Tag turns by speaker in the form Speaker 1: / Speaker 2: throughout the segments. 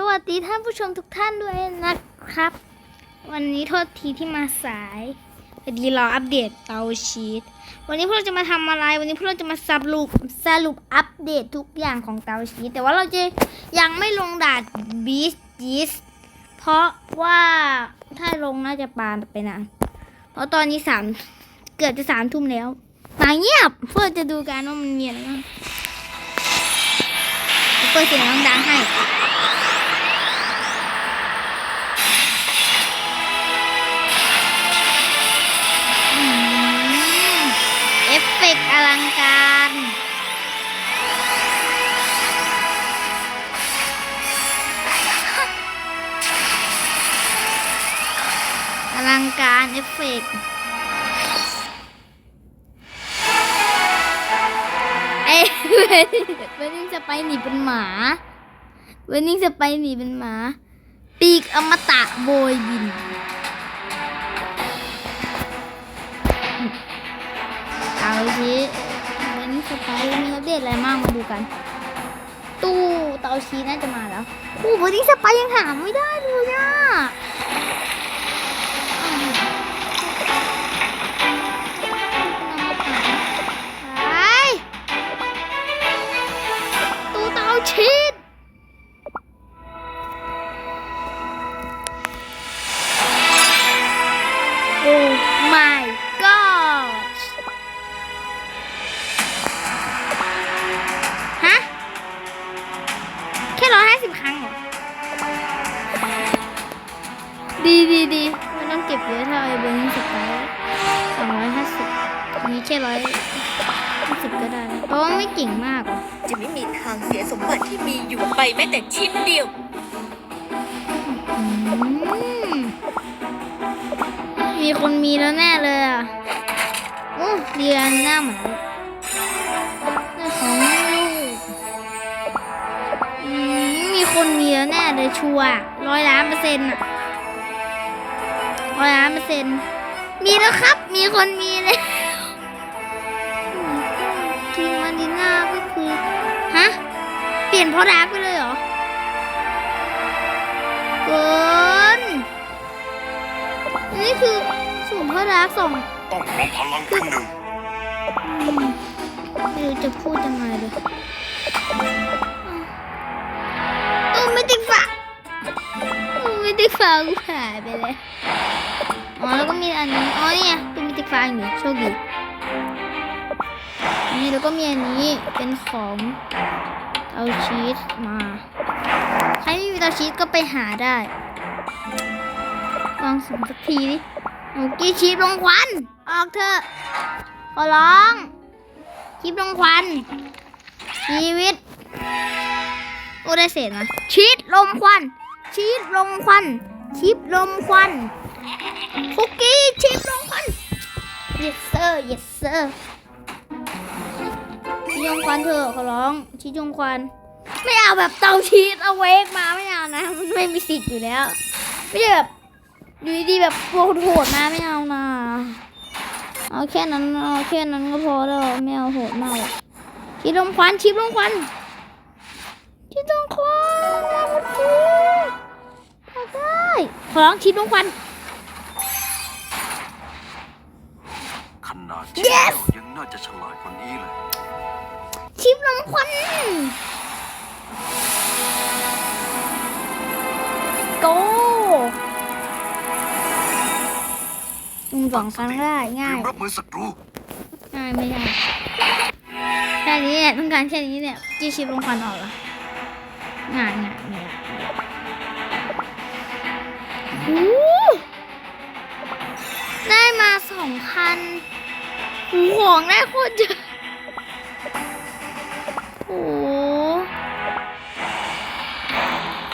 Speaker 1: สวัสดีท่านผู้ชมทุกท่านด้วยนะครับ วันนี้โทษทีที่มาสายพอดีรออัปเดตเตาชีตวันนี้พวกเราจะมาทำอะไร วันนี้พวกเราจะมาสรุปสรุปอัปเดตทุกอย่างของเตาชีตแต่ว่าเราจะยังไม่ลงดานบีสจีสเพราะว่าถ้าลงน่าจะปานไปนานเพราะตอนนี้สามเกือบจะสามทุ่มแล้วมาเงียบเพื่อจะดูกันว่ามันมีอะไรบ้างเปิดเสียงดังๆให้ เอฟกอลังการ อลังการเอฟเฟกต์เอ้ยเวนนิ่งจะไปหนีเป็นหมาเวนนิ่งจะไปหนีเป็นหมา ปีกอมตะโบยบิน เอาทีวันนี้สไปร์มีอัปเดตอะไรมากมาดูกัน ตู้เตาชีน่าจะมาแล้วโอ้วันนี้สไปร์ยังหาไม่ได้เลยอะไปตู้เตาชี เพราะว่าไม่เก่งมากหรอก
Speaker 2: จะไม่มีทางเสียสมบัติที่มีอยู่ไปแม้แต่ชิ้นเดียว
Speaker 1: อืมมีคนมีแล้วแน่เลยอะโอ้เรียนหน้าเหมือนเรื่องของลูกอืมมีคนมีแล้วแน่เลยชัวร์ร้อยล้านเปอร์เซ็นต์อะร้อยล้านเปอร์เซ็นต์มีแล้วครับ มีคนมีเลย ลี่ยนเพราะดาร์กไปเลยเหรอเกินอันนี่คือสูงเพราะดาร์กสอง
Speaker 3: ต้องรวมพลังเป็นหนึ่ง
Speaker 1: อืมไม่รู้จะพูดยังไงเลยตู้ไม่ติดฝาตู้ไม่ติดฝากูหายไปเลยอ๋อแล้วก็มีอันนี้อ๋อเนี่ยตู้ไม่ติดฝาอยู่โชคดีอันนี้แล้วก็มีอันนี้เป็นของ เอาชีสมา ใครไม่มีเตาชีสก็ไปหาได้ลองสมสักทีดิหนูกี้ชีสลงควัน ออกเถอะขอร้อง ชีสลงควัน ชีวิต โอ้ได้เศษมาชีสลมควัน ชีสลมควัน ชีสลมควันคุกกี้ชีสลมควัน yes sir yes sir ชีสลมควันเถอะขอร้องชีสลมควันไม่เอาแบบเตาชีสเอาเวกมาไม่เอานะ มันไม่มีสิทธิ์อยู่แล้ว ไม่ใช่แบบอยู่ดีๆแบบโหดโหดๆมาไม่เอานะเอาแค่นั้นเอาแค่นั้นก็พอแล้วไม่เอาโหดมากหรอกชิดลมควันชิดลมควันชิดลมควันมาคุณครูเอาได้ขอร้องชิดลมควัน
Speaker 3: ขนาดที่
Speaker 1: Yes
Speaker 3: เรายังน่าจะฉลาดกว่านี้เลย
Speaker 1: ชิดลมควันโกลุงสองครั้งได้ง่าย
Speaker 3: เตรียมรับมือศัตรู
Speaker 1: ง่ายไม่ได้แค่นี้เนี่ยต้องการแค่นี้เนี่ยจีชิปลงควันออกเหรอง่ายง่ายไม่ได้โอ้โหได้มาสองพันหูของได้โคตรเยอะ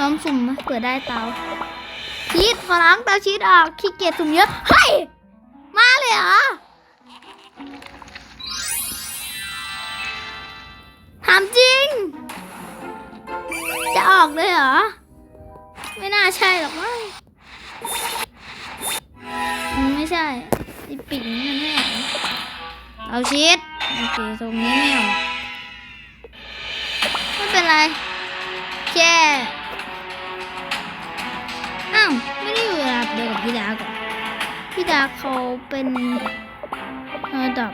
Speaker 1: ลองสุ่มมาเผื่อได้เตาชีสขอล้างเตาชีสออกขี้เกียจสุ่มเยอะเฮ้ยมาเลยเหรอถามจริง จะออกเลยเหรอ ไม่น่าใช่หรอกมั้งอืมไม่ใช่ไอปิ่นนี่มันไม่ออกเอาชีสโอเคตรงนี้ไม่ออกไม่เป็นไรแค่าว ไม่ได้อยู่ระดับเดียวกับพี่ดาก่อนพี่ดาเขาเป็นระดับ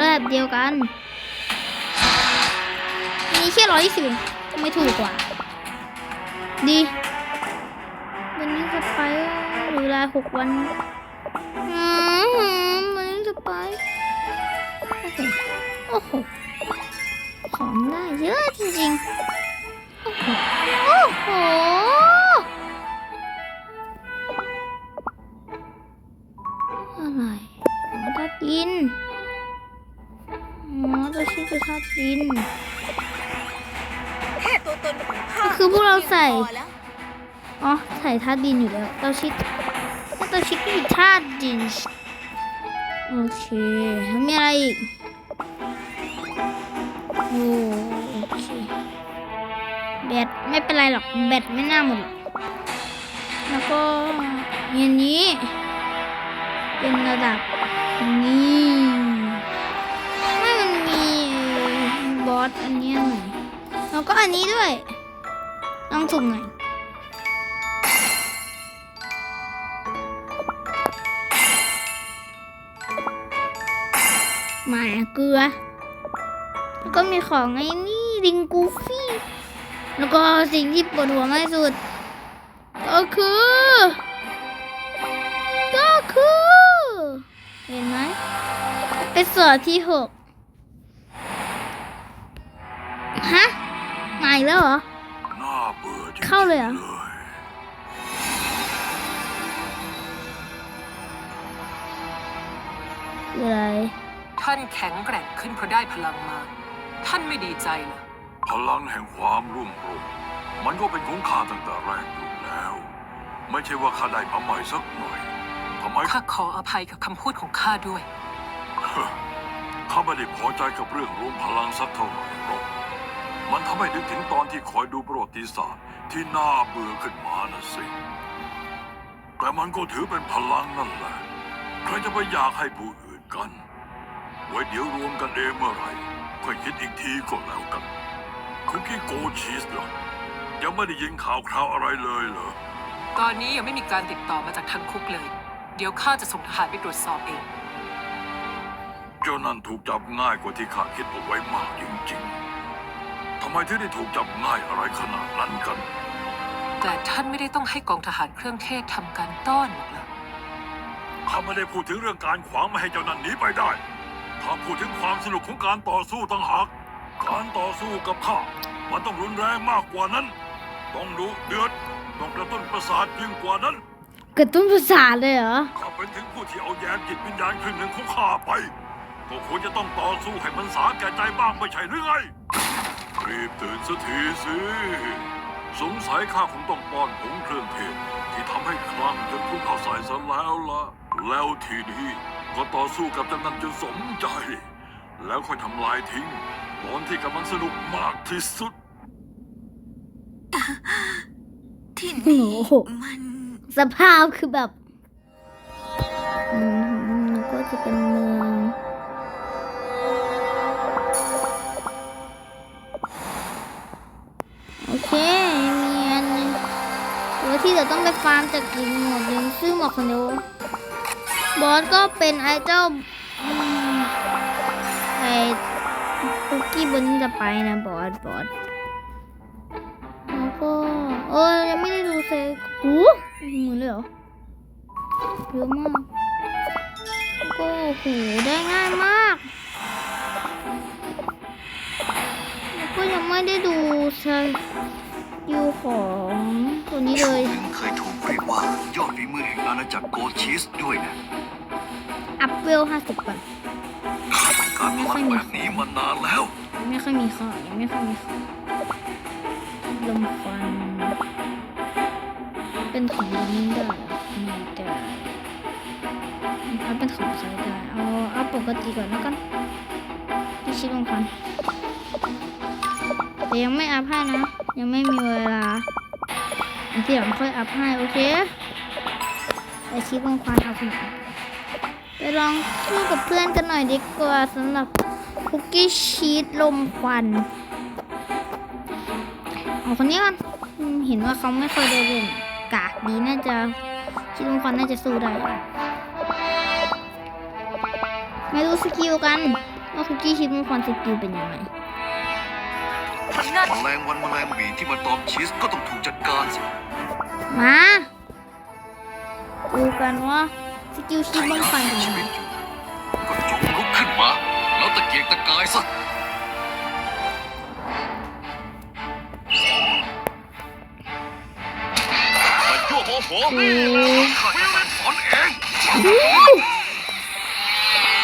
Speaker 1: ระดับเดียวกันมีแค่ร้อยสิบไม่ถูกกว่า ดี วันนี้จะไปหรือลาหกวันอืมวันนี้จะไปโอ้โหของได้เยอะจริงๆ โอ้โห ดดิน อ๋อตัวชื่อคือทัดดิน
Speaker 2: แค่ตัวตนของข้า
Speaker 1: ก็คือพวกเราใส่
Speaker 2: พอแล้ว
Speaker 1: อ๋อใส่ธาตุดินอยู่แล้วเตาชิดเตาชิดก็มีธาตุดิน โอเคแล้วมีอะไรอีก โอ้โอเคแบตไม่เป็นไรหรอก แบตไม่น่าหมดหรอก แล้วก็อย่างนี้ เป็นระดับ นี้ไม่มันมีบอสอันนี้หน่อยแล้วก็อันนี้ด้วยลองสุ่มหน่อยหมาเกลือ แล้วก็มีของไอ้นี่ลิงกูฟี่ แล้วก็สิ่งที่ปวดหัวมากที่สุด ก็คือ เห็นไหมเป็นส่วนที่หกฮะมาอีกแล้วเหรอ
Speaker 3: น่าเบื่อจริงๆ
Speaker 1: เข้าเลยเหรอ คืออะไร
Speaker 4: ท่านแข็งแกร่งขึ้นเพราะได้พลังมา ท่านไม่ดีใจเหรอ
Speaker 3: พลังแห่งความรุ่มรมมันก็เป็นของข้าตั้งแต่แรกอยู่แล้ว ไม่ใช่ว่าข้าได้มาใหม่สักหน่อย ทำไม
Speaker 4: ข้าขออภัยกับคำพูดของข้าด้วย
Speaker 3: ข้าไม่ได้พอใจกับเรื่องรวมพลังสักเท่าไหร่หรอกมันทำให้นึกถึงตอนที่คอยดูประวัติศาสตร์ที่น่าเบื่อขึ้นมานะสิ แต่มันก็ถือเป็นพลังนั่นแหละ ใครจะไปอยากให้ผู้อื่นกัน ไว้เดี๋ยวรวมกันเองเมื่อไหร่ค่อยคิดอีกทีก็แล้วกัน คุกกี้โกชีสเหรอ ยังไม่ได้ยินข่าวคราวอะไรเลยเหรอ
Speaker 4: ตอนนี้ยังไม่มีการติดต่อมาจากทางคุกเลย เดี๋ยวข้าจะส่งทหารไปตรวจสอบเอง
Speaker 3: เจ้านั่นถูกจับง่ายกว่าที่ข้าคิดเอาไว้มากจริงๆ ทำไมถึงได้ถูกจับง่ายอะไรขนาดนั้นกัน
Speaker 4: แต่ท่านไม่ได้ต้องให้กองทหารเครื่องเทศทำการต้อนหรอกเหรอ
Speaker 3: ข้าไม่ได้พูดถึงเรื่องการขวางไม่ให้เจ้านั่นหนีไปได้ ข้าพูดถึงความสนุกของการต่อสู้ต่างหาก การต่อสู้กับข้า มันต้องรุนแรงมากกว่านั้น ต้องดุเดือด ต้องกระตุ้นประสาทยิ่งกว่านั้น
Speaker 1: กระตุ้นประสาทเลยเหรอ
Speaker 3: ข้าเป็นถึงผู้ที่เอาแยมจิตวิญญาณครึ่งหนึ่งของข้าไปก็ควรจะต้องต่อสู้ให้มันสาแก่ใจบ้างไม่ใช่หรือไง รีบตื่นสักทีสิ สงสัยข้าคงต้องป้อนผงเครื่องเทศที่ทำให้คลั่งจนพุ่งเข้าใส่ซะแล้วล่ะ แล้วทีนี้ก็ต่อสู้กับเจันนั้นจนสมใจ แล้วค่อยทำลายทิ้งตอนที่กำลังสนุกมากที่สุด
Speaker 2: ที่
Speaker 1: โอ้
Speaker 2: นี่
Speaker 1: โห
Speaker 2: มัน
Speaker 1: สภาพคือแบบมแล้วก็จะเป็นเมืองโอเคมีอันหนึงเดี๋ยวที่เดี๋ยวต้องไปฟาร์มจากอีกหมดหนึงซึ่งหมดคนเดียวบอสก็เป็นไอเจ้าไอคุกกี้บนนี้จะไปนะบอสบอสแล้วก็เออยังไม่ได้ดูเซหู หมือนเลยเหรอเยอะมากแล้วก็โอ้โหได้ง่ายมากแล้วก็ยังไม่ได้ดูสกิลของตัวนี้เลย
Speaker 5: หนึ่งเคยถูกเรียกว่ายอดฝีมือแห่งอาณาจักรโกชีสด้วยนะ
Speaker 1: อัพเวลห้าสิบก่อน
Speaker 5: ข้าต้องการพลังแบบนี้มานานแล้ว
Speaker 1: ยังไม่ค่อยมีข้อยังไม่ค่อยมีข้อลมควัน เป็นของลิงได้เหรอไม่ได้เอาเป็นของใครได้เอาเอาปกติก่อนแล้วกันที่ชิลมควันแต่ยังไม่อัพให้นะ ยังไม่มีเวลาอันที่หลังค่อยอัพให้โอเคไอชิลมควันเอาไปไปลองสู้กับเพื่อนกันหน่อยดีกว่าสำหรับคุกกี้ชีสลมควันเอาคนนี้กันเห็นว่าเขาไม่ค่อยได้เล่น กากดีน่าจะคิดว่าคนน่าจะสู้ได้มาดูสกิลกันว่าคุกกี้คิดว่าคนสกิลเป็นยังไง
Speaker 2: ผลงาน
Speaker 5: แมลงวันแมลงหวีที่มาตอมชีสก็ต้องถูกจัดการสิ
Speaker 1: มาดูกันว่าสกิลคิด
Speaker 5: ถ้า
Speaker 1: ว่า
Speaker 5: อยาก
Speaker 1: ฟัน
Speaker 5: มี
Speaker 1: เป็น
Speaker 5: ชี
Speaker 1: ยังไง
Speaker 5: วิตอยู่ก็จงลุกขึ้นมา แล้วตะเกียกตะกายซะ โอ้ข้าจะสั่งสอนเอง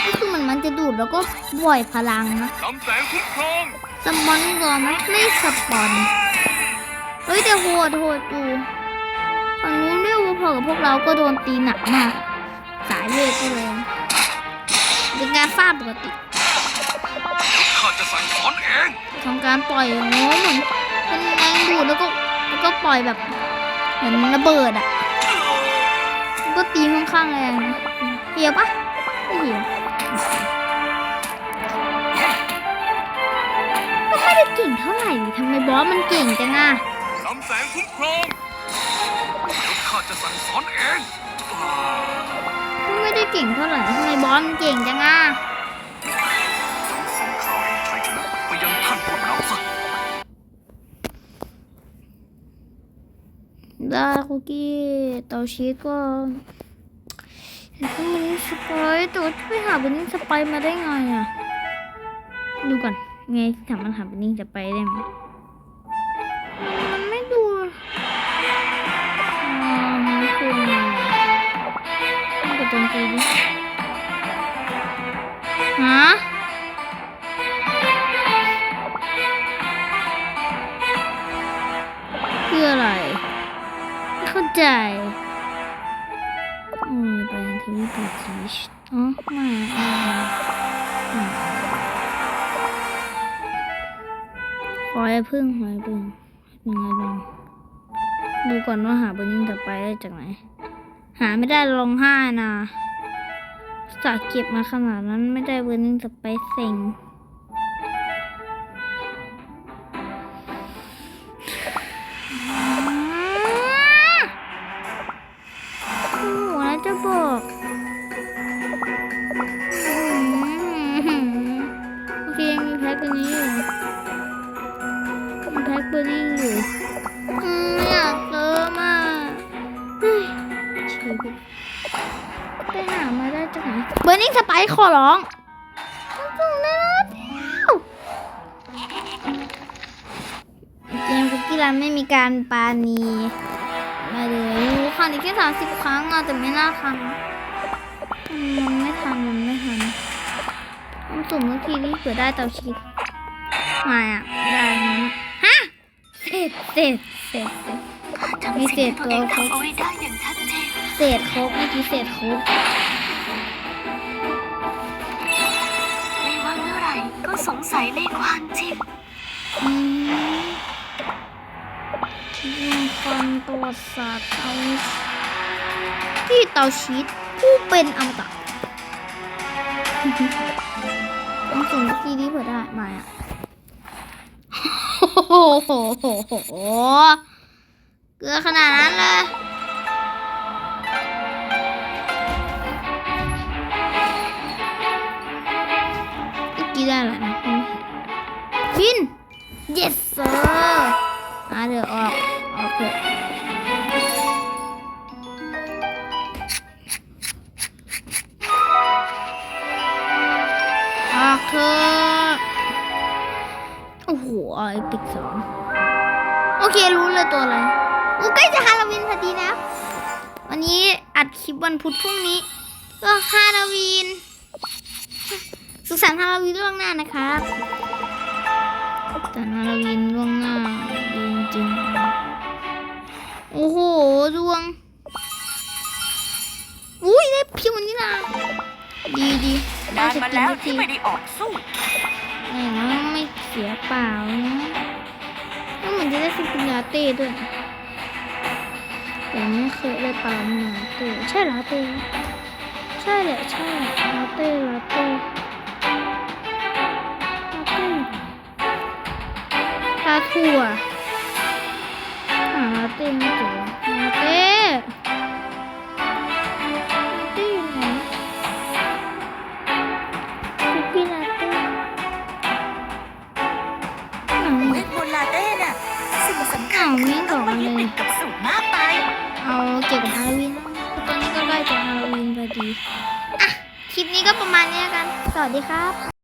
Speaker 1: ก็คือมันมันจะดูดแล้วก็บ่อยพลังนะ
Speaker 5: นำแสงคุ้มครอง
Speaker 1: สมอนกอมไม่สปอน เฮ้ยแต่โหดโหดอูฝั่งนู้นเรียกว่าพอกับพวกเราก็โดนตีหนักมาก สายเลือดก็แรงเป็นการฟาดปกติ
Speaker 5: ข้าจะสั่งสอนเอง
Speaker 1: ทำการปล่อยโน้เหมือนเป็นแรงดูดแล้วก็แล้วก็ปล่อยแบบเหมือนระเบิดอะ แล้วก็ตีค่อนข้างแรงนะเหี่ยวปะไม่เหี่ยวก็ไม่ได้เก่งเท่าไหร่นี่ทำไมบอสมันเก่งจังอะ
Speaker 5: นำแสงคุ้มครองเดี๋ยวข้าจะสั่งสอนเอง
Speaker 1: ก็ไม่ได้เก่งเท่าไหร่ทำไมบอสมันเก่งจังอะ
Speaker 5: จงส่งข่าวแห่งชัยชนะไปยังท่านพวกเราซะ
Speaker 1: ได้คุกกี้เตาชีสก็ เห็นว่ามันสไปร์แต่ว่าจะไปหาบันนี่สไปร์มาได้ไงอะ ดูก่อน ไงถามมันหาบันนี่สไปได้ไหมมันไม่ดูอ่ามันคืออะไรมันกดโจมตีดิฮะคืออะไรไม่เข้าใจ ไปทวิตเตอร์ทีชอ๋อไม่ไม่ไม่ขอให้พึ่งขอให้พึ่งยังไงบ้างดูก่อนว่าหาเบอร์นิ่งต่อไปได้จากไหน หาไม่ได้ลองห้านะสาเก็บมาขนาดนั้นไม่ได้เบอร์นิ่งต่อไปเซ็ง ขอร้องมันส่งได้แล้วเกมคุกกี้รันไม่มีการปาณีมาเลยโอ้คันอีกแค่สามสิบครั้งอะแต่ไม่น่าคันอืมมันไม่ทันมันไม่ทันต้องสุ่มทุกทีนี่เผื่อได้เตาชีสมาอะไม่ได้นะฮะเศษเศษเศษเศษ
Speaker 2: ทำสิ่งที่ตัวเองทำเอาไว้ได้อย่างชัดเจน
Speaker 1: เศษโคกเมื่อกี้เศษโคก
Speaker 2: ไสงสัยในความจริง
Speaker 1: อืมที่คนตัวสาสตร์เตาที่เตาชีสผู้เป็นอมตะต้องสุ่มทุกทีนี้เผื่อได้มาอะโอ้โหโหโหโหเกลือขนาดนั้นเลยอีกกี่ได้แล้วนะ ฟิน yes sir มาเดี๋ยวออก ออกเถอะออกเถอะโอ้โหไอปิกสองโอเครู้เลยตัวอะไรโอ้ใกล้จะฮาโลวีนพอดีนะ วันนี้อัดคลิปวันพุธพรุ่งนี้ ก็ฮาโลวีน สุขสันต์ฮาโลวีนล่วงหน้านะครับ สุขสันต์ฮาโลวีนล่วงหน้าดีจริงๆโอ้โหดวง อุ้ยได้พิวนี่นะดีดี
Speaker 2: นานมาแล้ว
Speaker 1: ได้สกิ
Speaker 2: ที่
Speaker 1: น
Speaker 2: ไม่ได้ออกสู้
Speaker 1: แหมนะไม่เสียเปล่านะก็เหมือนจะได้สกินลาเต้ด้วยแต่ไม่เคยได้ปลาลาเต้ใช่ลาเต้ไหมใช่แหละใช่ลาเต้ลาเต้ ถั่วอ่าลาเต้ไม่เจอลาเต้ลาเต้อยู่ไหนคุกกี้ลาเต้ไหน
Speaker 2: เวทมนต์ลาเต้น่ะสิ่งสำคัญ
Speaker 1: อ้าวไม่
Speaker 2: ต้
Speaker 1: บ
Speaker 2: อ
Speaker 1: องก
Speaker 2: ไม่
Speaker 1: เล
Speaker 2: ยึด
Speaker 1: ย
Speaker 2: ติดกับสูตรมากไป
Speaker 1: เอาเกี่ยวกับฮาโลวีนนะตอนนี้ก็ใกล้จะฮาโลวีนพอดี อะ คลิปนี้ก็ประมาณนี้แล้วกัน สวัสดีครับ